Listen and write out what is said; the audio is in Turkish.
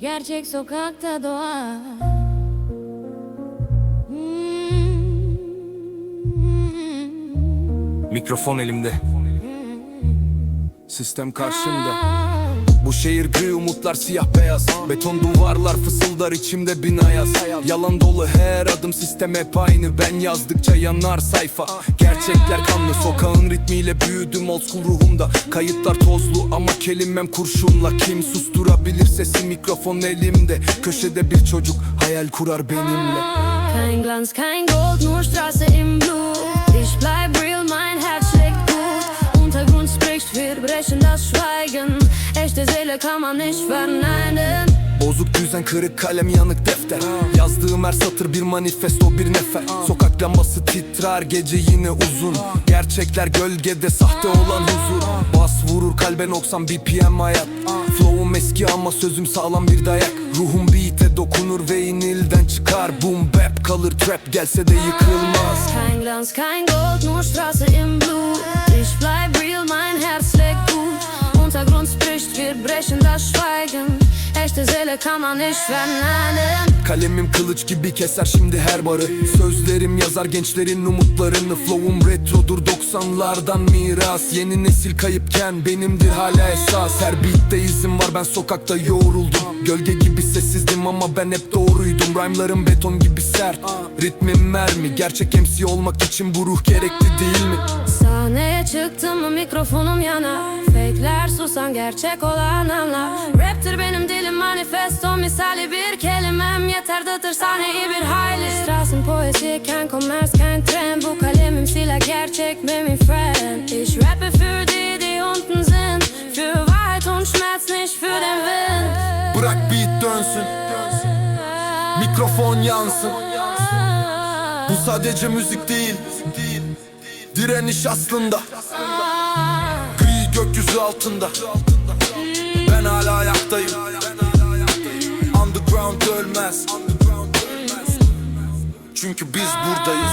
Gerçek sokakta doğar. Hmm. Mikrofon elimde. Sistem karşımda. Bu şehir gri umutlar siyah beyaz. Beton duvarlar fısıldar içimde bin ayaz Yalan dolu her adım sistem hep aynı. Ben yazdıkça yanar sayfa. Gerçekler kanlı sokağın ritmiyle büyüdüm old school ruhumda. Kayıtlar tozlu ama kelimem kurşunla. Kim susturabilir sesi mikrofon elimde Köşede bir çocuk hayal kurar benimle Kein Glanz, kein Gold, nur Straße im Blut. Ich bleib real, mein Herz schlägt gut. Untergrund spricht, wir brechen das Schweigen. Echte Seele kann man nicht verneinen. Bozuk düzen kırık kalem yanık defter Yazdığım her satır bir manifesto bir nefer Sokak lambası titrer gece yine uzun Gerçekler gölgede sahte olan huzur Bas vurur kalbe 90 BPM hayat Flow'um eski ama sözüm sağlam bir dayak Ruhum beat'e dokunur ve inilden çıkar Boom bap kalır trap gelse de yıkılmaz Kein Glanz, kein Gold, nur Straße im Blut. Ich bleib real, mein Herz schlägt gut. Untergrund spricht, wir brechen das Schweigen. Echte Seele kann man nicht verneinen. Kalemim kılıç gibi keser şimdi her barı. Sözlerim yazar gençlerin umutlarını. Flow'um retrodur 90'lardan miras. Yeni nesil kayıpken benimdir hala esas. Her beatte izim var ben sokakta yoğruldum. Gölge gibi sessizdim ama ben hep doğruydum. Rhyme'larım beton gibi sert. Ritmim mermi Gerçek MC olmak için bu ruh gerekli değil mi? Sahneye çıktım mı mikrofonum yanar Fake'ler susan gerçek olan anlar. Raptir benim dilim manifesto misali bir kelimem. Yeter dağıtır sahneyi bir hayli. Straßen Poesie, kein Kommerz, kein Trend. Bu kalemim silah gerçek mi mi friend? Ich rappe für die, die unten sind. Für Wahrheit und Schmerz, nicht für den Wind. Bırak beat dönsün. Mikrofon yansın. Bu sadece müzik değil. Direniş aslında. Gri gökyüzü altında. Ben hala ayaktayım ölmez Çünkü biz buradayız